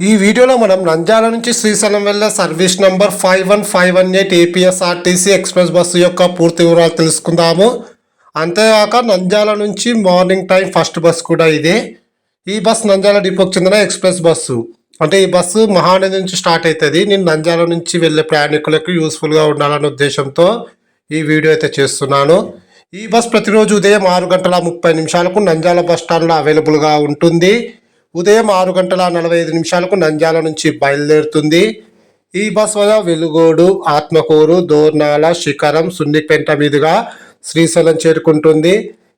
ఈ వీడియోలో మనం నంద్యాల నుంచి శ్రీశైలం వెళ్ళే service number five one five one eight APSRTC express bus యొక్క పూర్తి వివరాలు తెలుసుకుందాము. అంతేకాక నంద్యాల నుంచి మార్నింగ్ టైం ఫస్ట్ బస్సు కూడా ఇదే. ఈ బస్ నంద్యాల డిపోకి చెందిన ఎక్స్ప్రెస్ బస్సు. అంటే ఈ బస్సు మహానది నుంచి స్టార్ట్ అవుతుంది. నేను నంద్యాల నుంచి వెళ్ళే ప్రయాణికులకు యూస్ఫుల్గా ఉండాలనే ఉద్దేశంతో ఈ వీడియో అయితే చేస్తున్నాను. ఈ బస్ ప్రతిరోజు ఉదయం ఆరు గంటల ముప్పై నిమిషాలకు నంద్యాల బస్ స్టాండ్లో అవైలబుల్గా ఉంటుంది. ఉదయం ఆరు గంటల నలభై ఐదు నిమిషాలకు నంద్యాల నుంచి బయలుదేరుతుంది. ఈ బస్ వల్ల వెలుగోడు ఆత్మకూరు దోర్నాల శిఖరం సున్నిపెంట మీదుగా శ్రీశైలం చేరుకుంటుంది.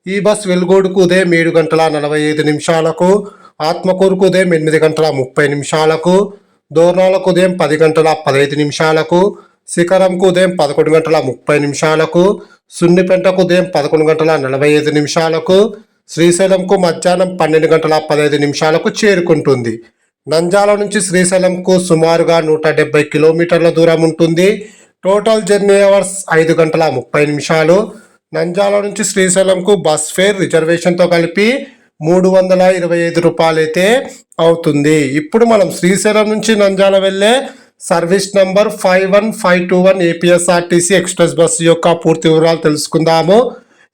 ఈ బస్ వెలుగోడుకు ఉదయం ఏడు గంటల నలభై ఐదు నిమిషాలకు ఆత్మకూరుకు ఉదయం ఎనిమిది గంటల ముప్పై నిమిషాలకు దోర్నాలకు ఉదయం పది గంటల పదహైదు నిమిషాలకు శిఖరంకు ఉదయం పదకొండు గంటల ముప్పై నిమిషాలకు సున్నిపెంటకు ఉదయం పదకొండు గంటల నలభై ఐదు నిమిషాలకు శ్రీశైలంకు మధ్యాహ్నం పన్నెండు గంటల పదహైదు నిమిషాలకు చేరుకుంటుంది. నంజాల నుంచి శ్రీశైలంకు సుమారుగా నూట డెబ్బై కిలోమీటర్ల దూరం ఉంటుంది. టోటల్ జర్నీ అవర్స్ ఐదు గంటల ముప్పై నిమిషాలు. నంజాల నుంచి శ్రీశైలంకు బస్ ఫేర్ రిజర్వేషన్తో కలిపి మూడు వందల ఇరవై ఐదు రూపాయలైతే అవుతుంది. ఇప్పుడు మనం శ్రీశైలం నుంచి నంజాల వెళ్ళే service number five one five two one APSRTC express bus యొక్క పూర్తి వివరాలు తెలుసుకుందాము.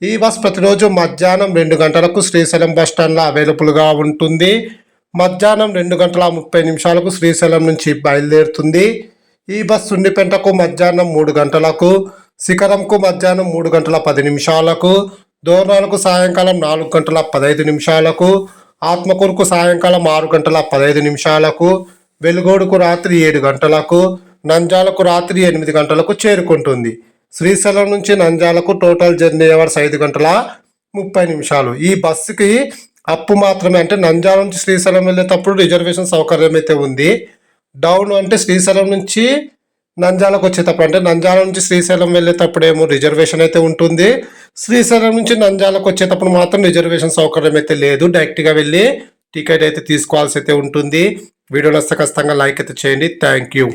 ఈ బస్ ప్రతిరోజు మధ్యాహ్నం రెండు గంటలకు శ్రీశైలం బస్ స్టాండ్లో అవైలబుల్గా ఉంటుంది. మధ్యాహ్నం రెండు గంటల ముప్పై నిమిషాలకు శ్రీశైలం నుంచి బయలుదేరుతుంది. ఈ బస్ సుండిపెంటకు మధ్యాహ్నం మూడు గంటలకు శిఖరంకు మధ్యాహ్నం మూడు గంటల పది నిమిషాలకు దోర్నాలకు సాయంకాలం నాలుగు గంటల పదహైదు నిమిషాలకు ఆత్మకూరుకు సాయంకాలం ఆరు గంటల పదహైదు నిమిషాలకు వెలుగోడుకు రాత్రి ఏడు గంటలకు నంజాలకు రాత్రి ఎనిమిది గంటలకు చేరుకుంటుంది. శ్రీశైలం నుంచి నంజాలకు టోటల్ జర్నీ అవర్స్ ఐదు గంటల ముప్పై నిమిషాలు. ఈ బస్సుకి అప్పు మాత్రమే అంటే నంజాల నుంచి శ్రీశైలం వెళ్ళేటప్పుడు రిజర్వేషన్ సౌకర్యం అయితే ఉంది. డౌన్ అంటే శ్రీశైలం నుంచి నంజాలకు వచ్చేటప్పుడు అంటే నంజాల నుంచి శ్రీశైలం వెళ్ళేటప్పుడు ఏమో రిజర్వేషన్ అయితే ఉంటుంది. శ్రీశైలం నుంచి నంజాలకు వచ్చేటప్పుడు మాత్రం రిజర్వేషన్ సౌకర్యం అయితే లేదు. డైరెక్ట్గా వెళ్ళి టికెట్ అయితే తీసుకోవాల్సి అయితే ఉంటుంది. వీడియో నచ్చితే ఖచ్చితంగా లైక్ అయితే చేయండి. Thank you.